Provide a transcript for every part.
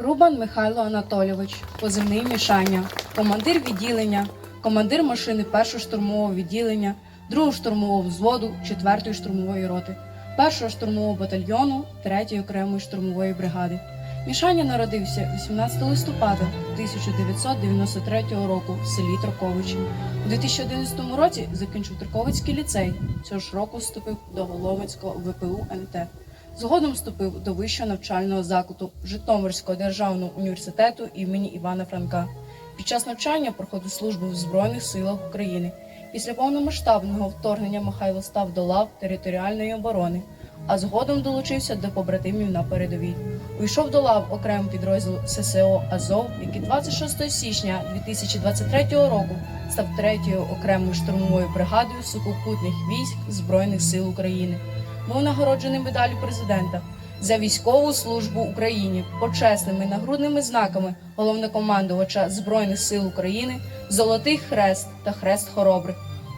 Рубан Михайло Анатолійович, позивний Мішаня, командир відділення, командир машини першого штурмового відділення, другого штурмового взводу, четвертої штурмової роти, першого штурмового батальйону, третьої окремої штурмової бригади. Мішаня народився 18 листопада 1993 року в селі Троковичі. У 2011 році закінчив Троковицький ліцей. Цього ж року вступив до Головицького ВПУ НТ. Згодом вступив до вищого навчального закладу Житомирського державного університету імені Івана Франка. Під час навчання проходив службу в Збройних силах України. Після повномасштабного вторгнення Михайло став до лав територіальної оборони, а згодом долучився до побратимів на передовій. Увійшов до лав окремого підрозділу ССО Азов, який 26 січня 2023 року став третьою окремою штурмовою бригадою сухопутних військ Збройних сил України був нагороджений медаллю президента за військову службу Україні, почесними нагрудними знаками головнокомандувача Збройних сил України, Золотий Хрест та Хрест Хоробрих,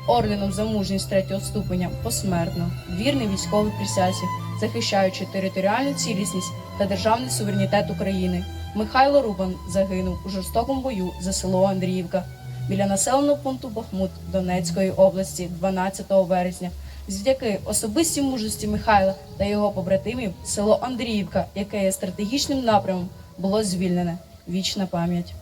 орденом за мужність третього ступеня посмертно, вірний військовій присязі, захищаючи територіальну цілісність та державний суверенітет України. Михайло Рубан загинув у жорстокому бою за село Андріївка біля населеного пункту Бахмут Донецької області 12 вересня. Завдяки особистій мужності Михайла та його побратимів село Андріївка, яке є стратегічним напрямом, було звільнене. Вічна пам'ять.